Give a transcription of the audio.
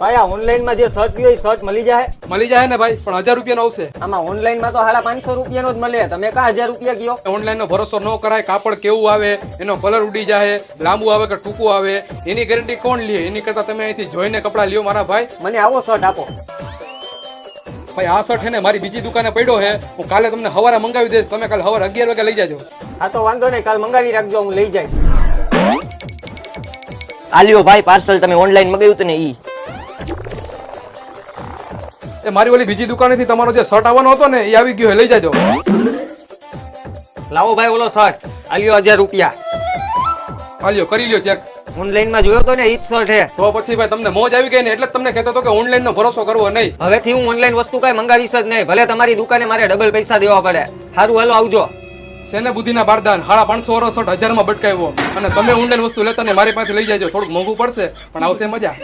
ભાઈ આ ઓનલાઈનમાં જે શર્ટ લ્યો એ શર્ટ મળી જાય? મળી જાય ને ભાઈ પણ હજાર રૂપિયાનો આવશે. આમાં ઓનલાઈનમાં તો હાડા પાંચસો રૂપિયા નો જ મળે. તમે કા હજાર રૂપિયા કયો ઓનલાઈન નો ભરોસો ન કરાય કાપડ કેવું આવે એનો કલર ઉડી જાય લાંબુ આવે કે ટૂંકું આવે એની ગેરંટી કોણ લે? એની કરતા તમે અહીંથી જોઈને કપડા લ્યો મારા ભાઈ. મને આવો શર્ટ આપો. ભાઈ આ શર્ટ હે ને મારી બીજી દુકાને પડ્યો છે. હું કાલે તમને હવારે મંગાવી દઈશ. તમે કાલે સવારે અગિયાર વાગે લઈ જાજો. આ તો વાંધો નહીં. કાલ મંગાવી રાખજો હું લઈ જઈશ. આલ્યો ભાઈ પાર્સલ તમે ઓનલાઈન મગાવ્યું હતું ને ઈ. એ મારી ઓલી બીજી દુકાનેથી તમારો જે શર્ટ આવવાનો હતો ને એ આવી ગયો લઈ જાજો. લાવો ભાઈ ઓલો શર્ટ આલ્યો હજાર રૂપિયા. આલ્યો કરી લ્યો ચેક ઓનલાઈનમાં જોયો તો ને ઈ જ શર્ટ હે તો પછી ભાઈ તમને મોજ આવી ગઈ ને એટલે જ તમને કહેતો હતો કે ઓનલાઈન નો ભરોસો કરવો નહીં. હવેથી હું ઓનલાઈન વસ્તુ કઈ મંગાવીશ જ નહીં. ભલે તમારી દુકાને મારે ડબલ પૈસા દેવા પડે. સારું હાલો આવજો. સેને બુદ્ધિના બારદાન, હાડા પાંચસો વર્ષ હજારમાં બટકાવ્યો. અને તમે ઓનલાઈન વસ્તુ લેતા ને મારી પાસે લઈ જાજો. થોડુંક મોંઘું પડશે, પણ આવશે મજા.